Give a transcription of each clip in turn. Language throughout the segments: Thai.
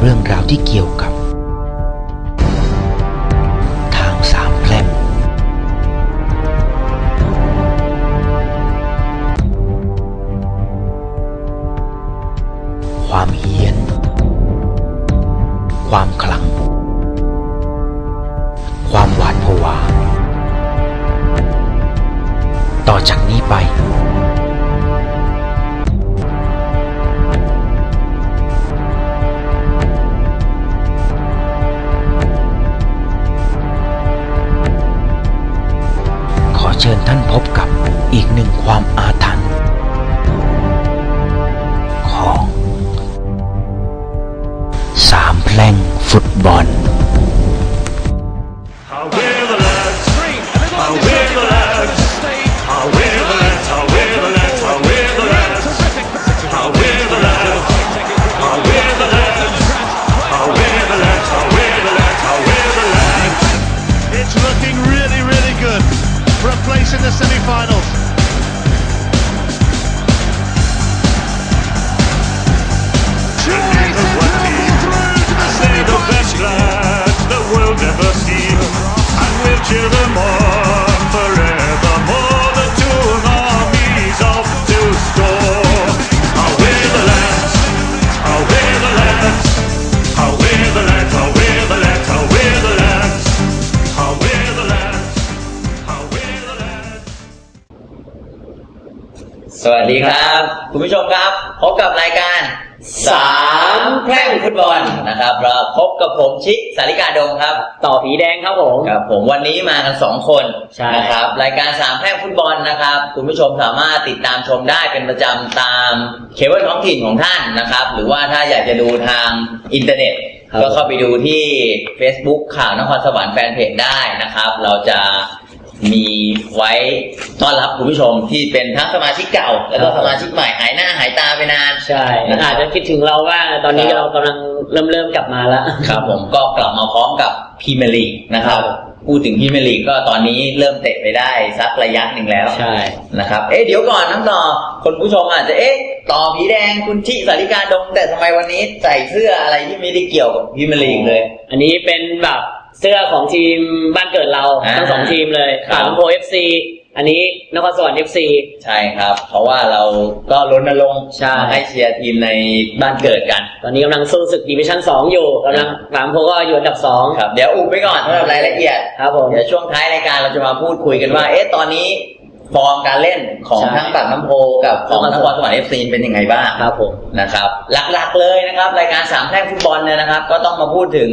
เราวที่เกี่ยวกับ ทางสามแพร่งความเฮี้ยน ความขลัง ความหวาดผวา ต่อจากนี้ไป เชิญท่านพบกับอีกหนึ่งความอา สวัสดีครับ คุณผู้ชมครับ พบกับรายการสามแพร่งฟุตบอลนะครับเราพบกับผมชิคสาริกาดงครับ ต่อผีแดงครับผมครับผมวันนี้มากันสองคนใช่ นะครับรายการสามแพร่งฟุตบอลนะครับ คุณผู้ชมสามารถติดตามชมได้เป็นประจำตามเคเบิลท้องถิ่นของท่านนะครับ หรือว่าถ้าอยากจะดูทางอินเทอร์เน็ตก็เข้าไปดูที่ Facebook ข่าวนครสวรรค์แฟนเพจได้นะครับ เราจะ มีไว้ต้อนรับคุณผู้ชมที่เป็นทั้งสมาชิกเก่า แล้วก็สมาชิกใหม่หายหน้าหายตาไปนานใช่นะครับอาจจะคิดถึงเราบ้างตอนนี้ครับเรากำลังเริ่มเริ่มกลับมาแล้วครับ ผมก็กลับมาพร้อมกับพรีเมียร์ลีกนะครับครับพูดถึงพรีเมียร์ลีกก็ตอนนี้เริ่มเตะไปได้สักระยะหนึ่งแล้วใช่นะครับเอ๊ะเดี๋ยวก่อนน้องต่อคนผู้ชมอาจจะเอ๊ะต่อผีแดงคุณชิสาริกาดงแต่ทำไมวันนี้ใส่เสื้ออะไรที่ไม่ได้เกี่ยวกับพรีเมียร์ลีกเลย อันนี้เป็นแบบ เสื้อของทีมบ้านเกิดเราอ่าทั้งสองทีมเลยครับสามโพเอฟซีอันนี้นครสวรรค์เอฟซี ใช่ครับ เพราะว่าเราก็รณรงค์ใช่ มาให้เชียร์ทีมในบ้านเกิดกัน ตอนนี้กำลังสู้ศึกดิวิชั่นสองอยู่กำลังสามโพก็อยู่อันดับสองครับ เดี๋ยวอุบไปก่อนสำหรับรายละเอียด ครับผม เดี๋ยวช่วงท้ายรายการเราจะมาพูดคุยกันว่า เอ๊ะ ตอนนี้ฟอร์มการเล่นของใช่ทั้งปากน้ำโพกับของนครสวรรค์เอฟซีเป็นยังไงบ้างครับผม นะครับ หลักๆเลยนะครับ รายการสามแพร่งฟุตบอลเนี่ยนะครับ ก็ต้องมาพูดถึง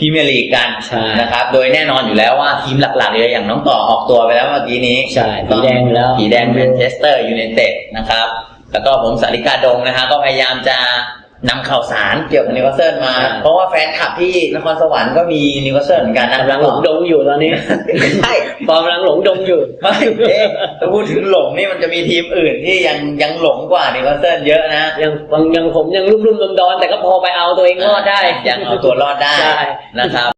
พรีเมียร์ลีกกันใช่ นะครับ โดยแน่นอนอยู่แล้วว่าทีมหลักๆเลยอย่างน้องต่อออกตัวไปแล้วเมื่อกี้นี้ใช่ผีแดงอยู่แล้วผีแดงแมนเชสเตอร์ยูไนเต็ดนะครับ แล้วก็ผมสาริกาดงนะฮะก็พยายามจะ นำข่าวสารเกี่ยวกับนิวคาสเซิลมา ใช่ เพราะว่าแฟนคลับที่นครสวรรค์ก็มีนิวคาสเซิลเหมือนกันนะกำลังหลงดงอยู่ตอนนี้ใช่ฟอร์มกำลังหลงดงอยู่ ไม่เอ๊ะถ้าพูดถึงหลงนี่มันจะมีทีมอื่นที่ยังยังหลงกว่านิวคาสเซิลเยอะนะยังยังผมยังรุ่มรุ่มดอนๆแต่ก็พอไปเอาตัวเองรอดได้ ยังเอาตัวรอดได้ใช่ นะครับ